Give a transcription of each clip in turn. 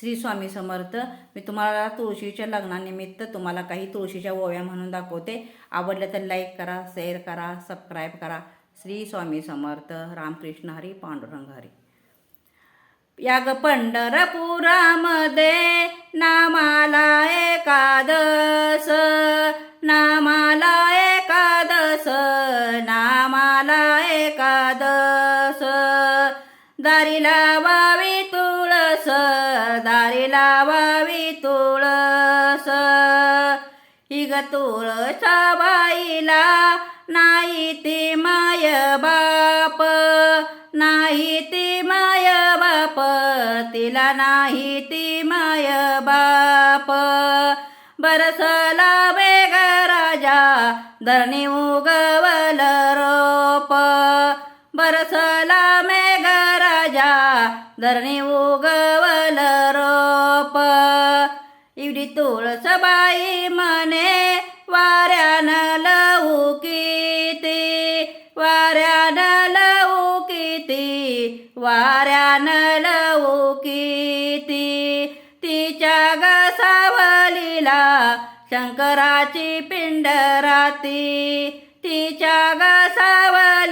श्री स्वामी समर्थ मी तुम्हाला तुळशीच्या लग्नानिमित्त तुम्हाला काही तुळशीच्या ओव्या म्हणून दाखवते. आवडलं तर लाईक करा शेअर करा सबस्क्राईब करा. श्री स्वामी समर्थ रामकृष्ण हरी पांडुरंग हरी. या ग पंढरपुरामध्ये नामाला एकादस नामाला एकादस नामाला एकादस दारी लावावी तुळस दारी लावावी तुळस. इग तुळसा बाईला नाही ती माय बाप. नाही ती माय बाप तिला नाही ती माय बाप. बरसला वेग राजा धरणी उगवल रोप. बरसला मे धरणी उगवल रोप इवडी तुळस बाई म्हणे वाऱ्यानं लवू किती वाऱ्यानं लवू किती वाऱ्यानं लवू किती तिच्या गसावलीला शंकराची पिंड राती तिच्या गसावलीला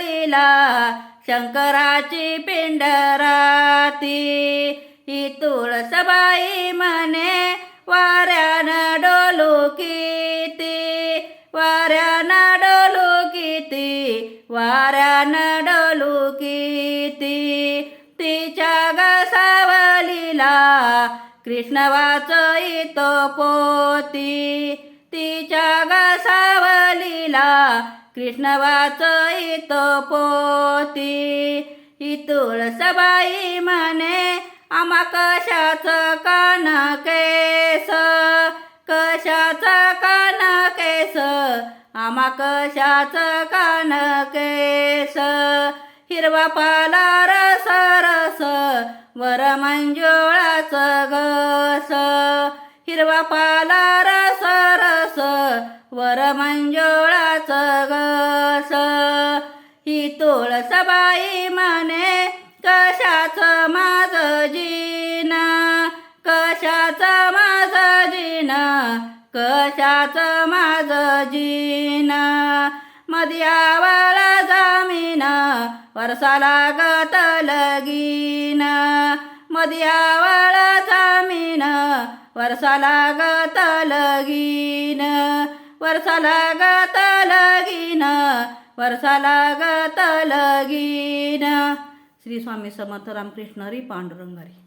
शंकराची पिंड राती ही तुळसबाई म्हणे वाऱ्यानं डोलू किती वाऱ्यानं डोलू किती वाऱ्यानं डोलू किती. तिच्या गसावलीला कृष्णवाचो इतो पोती तिच्या गसावलीला कृष्ण वाचईतो पोती. ही तुळसबाई म्हणे आम्हा कशाच कान केस? कशाच कान केस? आम्हा कशाच कान केस? हिरवा पाला रस रस वर मंजुळाच गस हिरवा पाला वरमंजोळाच गस ही तुळसबाई म्हणे कशाचं माझं जीन? कशाचं माझं जीन? कशाचं माझं जीन? मध्यावळ जमीन वर्षाला गत लगीन मध्यावळ जमीन वर्षाला गत लगीन वर्षाला गत लगीन वर्षाला गत लगीन. श्री स्वामी समर्थ रामकृष्ण हरी पांडुरंगारी.